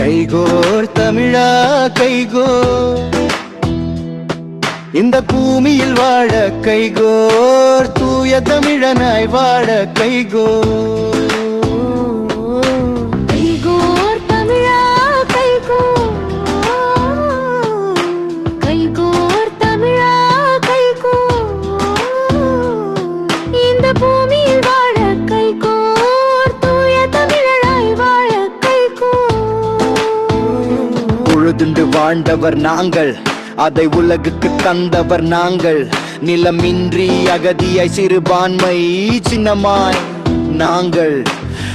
கைகோர் தமிழா கைகோ இந்த பூமியில் வாழ கைகோர் தூய தமிழனாய் வாழ கைகோர். பொழுதுண்டு வாழ்ந்தவர் நாங்கள். அதை உலகுக்கு தந்தவர் நாங்கள். நிலமின்றி அகதியாய் சிறுபான்மை சின்னமாய் நாங்கள்.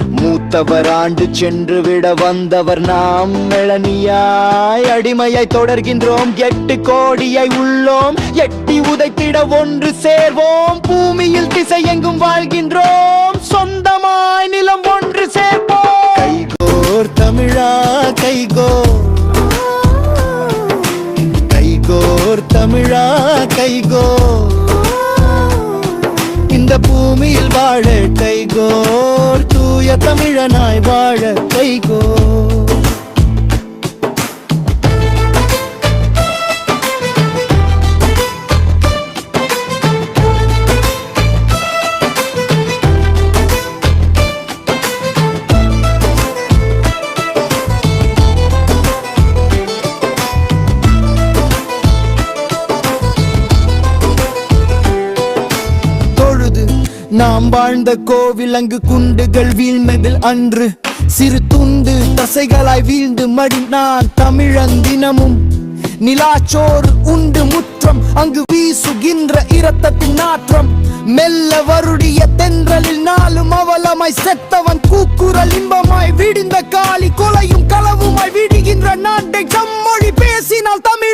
மூத்தவர் ஆண்டு சென்று விட வந்தவர் நாம் மெளனியாய் அடிமையாய் தொடர்கின்றோம் எட்டு கோடியை உள்ளோம். எட்டி உதைத்திட ஒன்று சேர்வோம். பூமியில் திசையெங்கும் வாழ்கின்றோம். கைகோர் இந்த பூமியில் வாழ கைகோர் தூய தமிழனாய் வாழ நாம் வாழ்ந்த கோவில் அங்கு குண்டுகள் வீழ்ந்ததில் அன்று. சிறு துண்டு தசைகளாய் வீழ்ந்து மடி நான் தமிழன் தினமும். நிலாச்சோறு உண்டு முற்றம் அங்கு வீசுகின்ற இரத்தத்தின் நாற்றம். மெல்ல வருடிய தென்றலில் நாளும் அவலமாய் செத்தவன் கூக்குரல் இன்பமாய் விடிந்த காலி கொலையும் களவுமாய் விடுகின்ற நாட்டை செம்மொழி பேசினால் தமிழ்